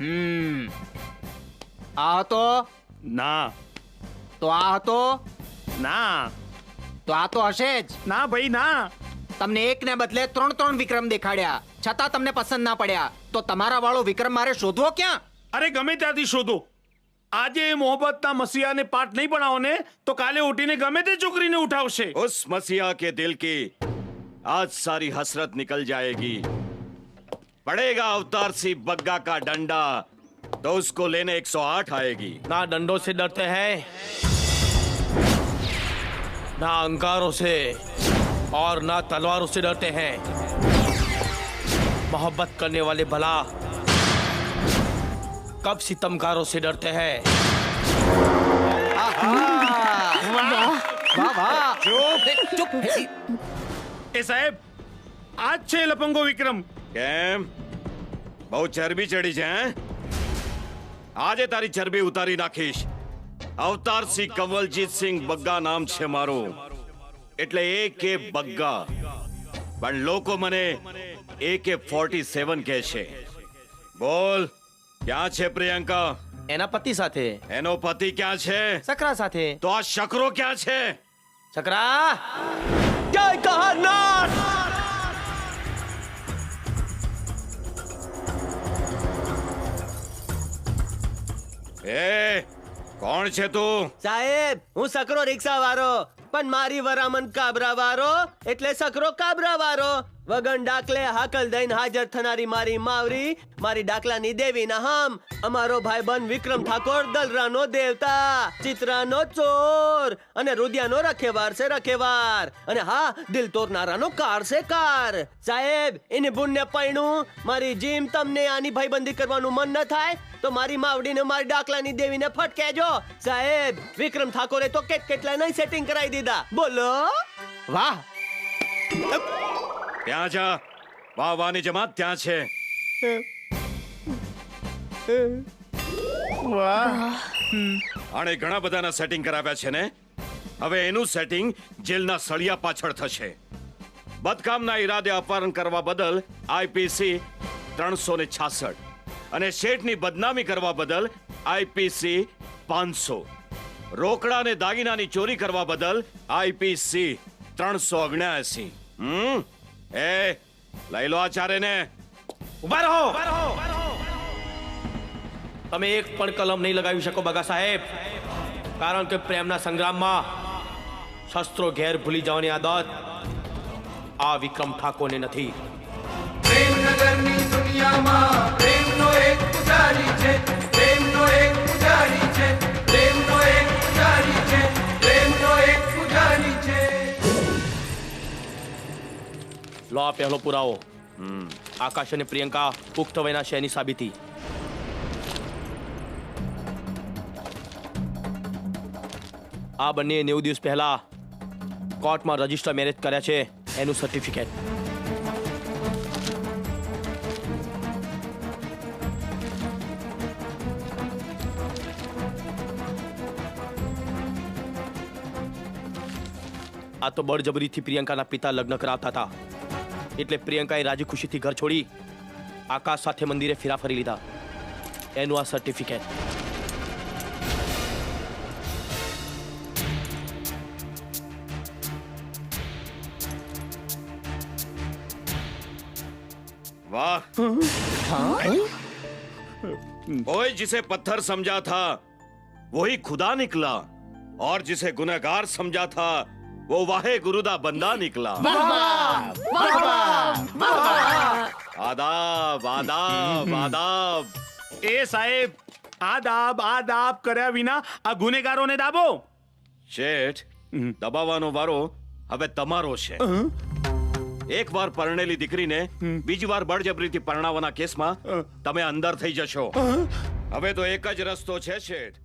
હમ. આ હતો? ના. તો આ હતો? ના. તો આ તો હશે જ. ના ભાઈ ના. તમને એકને બદલે ત્રણ ત્રણ વિક્રમ દેખાડ્યા. છતાં તમને પસંદ ના પડ્યા. તો તમારા વાળો વિક્રમ મારે શોધવો ક્યાં? અરે ગમે ત્યાંથી શોધો. આજે એ મોહબ્બતના મસીહાને પાઠ નહીં ભણાવો ને તો કાલે ઉઠીને ગમે તે છોકરીને ઉઠાવશે. ઉસ મસીહા કે દિલ કી. આજ સારી હસરત નિકલ જાયેગી. पड़ेगा अवतार सिंह बग्गा का डंडा। तो उसको लेने 108 आएगी। ना डंडों से डरते हैं ना अंकारों से और ना तलवारों से डरते हैं। मोहब्बत करने वाले भला कब सितमकारों से डरते हैं। चुप चुप आज छह लपंगो विक्रम। કેમ? બહુ ચરબી ચડી છે આજે તારી ચરબી ઉતારી નાખીશ. અવતાર સિંહ કંવલજીત સિંહ બગ્ગા નામ છે મારું. એટલે એ કે બગ્ગા. પણ લોકો મને એ કે ફોર્ટી સેવન કહે છે. બોલ ક્યાં છે પ્રિયંકા? એના પતિ સાથે. એનો પતિ ક્યાં છે? સકરા સાથે. તો આ શકરો ક્યાં છે? સકરા! એ, કોણ છે તું? સાહેબ, હું સકરો રિક્ષા વાળો પણ મારી વરામન કાબરા વાળો એટલે સકરો કાબરા વાળો વગન ડાકલે હાકલ દઈને હાજર થનારી મારી માવરી, મારી ડાકલાની દેવી ના હમ અમારો ભાઈ બન વિક્રમ ઠાકોર દલરાનો દેવતા, ચિત્રાનો ચોર અને રુદિયાનો રખેવાર છે રખેવાર. અને હા, દિલ તોડનારાનો કાર છે કાર. સાહેબ, એની બુનને પૈણું. મારી જીમ તમને આની ભાઈબંધી કરવાનું મન ન થાય? તો મારી માવડીને મારી ડાકલાની દેવીને ફટકેજો. સાહેબ, વિક્રમ ઠાકોરે તો કેટ કેટલા નહીં સેટિંગ કરાવી દીધા. બોલો? વાહ! ત્યાં જા. વાહ વાની જમાત ત્યાં છે. આણે ઘણા બધાના સેટિંગ કરાવ્યા છે ને? હવે એનું સેટિંગ જેલના સળિયા પાછળ થશે. બદકામના ઈરાદે અપહરણ કરવા બદલ આઈપીસી ત્રણસો ને છાસઠ. અને શેઠની બદનામી કરવા બદલ આઈપીસી પાંચસો. રોકડા અને દાગીનાની ચોરી કરવા બદલ આઈપીસી ત્રણસો ઓગણ્યાસી. હમ? એ લઈ લો આચાર્ય ને ઊભા રહો. તમે એક પણ કલમ નહીં લગાવી શકો બગા સાહેબ. કારણ કે પ્રેમના સંગ્રામમાં શસ્ત્રો ઘેર ભૂલી જવાની આદત આ વિક્રમ ઠાકોરને નથી. પ્રેમનગરની દુનિયામાં લો આ પહેલો પુરાવો આકાશ અને પ્રિયંકા પુખ્ત વયના શયની સાબિતી આ બંને નેવું દિવસ પહેલા કોર્ટમાં રજિસ્ટર મેરેજ કર્યા છે એનું સર્ટિફિકેટ આ તો બળજબરીથી પ્રિયંકાના પિતા લગ્ન કરાવતા હતા એટલે પ્રિયંકાએ રાજી ખુશીથી ઘર છોડી આકાશ સાથે મંદિરે ફેરા ફરી લીધા એનું આ સર્ટિફિકેટ वाह ओए जिसे पत्थर समझा था वही खुदा निकला और जिसे गुनहगार समझा था ਉਹ ਵਾਹਿਗੁਰੂ ਦਾ ਬੰਦਾ ਨਿਕਲਾ ਵਾਹ ਵਾਹ ਵਾਹ ਵਾਹ ਆਦਾਬ ਆਦਾਬ એ સાહેબ આદાબ આદાબ કર્યા વિના આ ગુનેગારોને દાબો શેઠ દબાવવાનો વારો હવે તમારો છે એક વાર પરણેલી દીકરીને બીજી વાર બળજબરીથી પરણાવવાના કેસમાં તમે અંદર થઈ જશો। હવે તો એક જ રસ્તો છે શેઠ.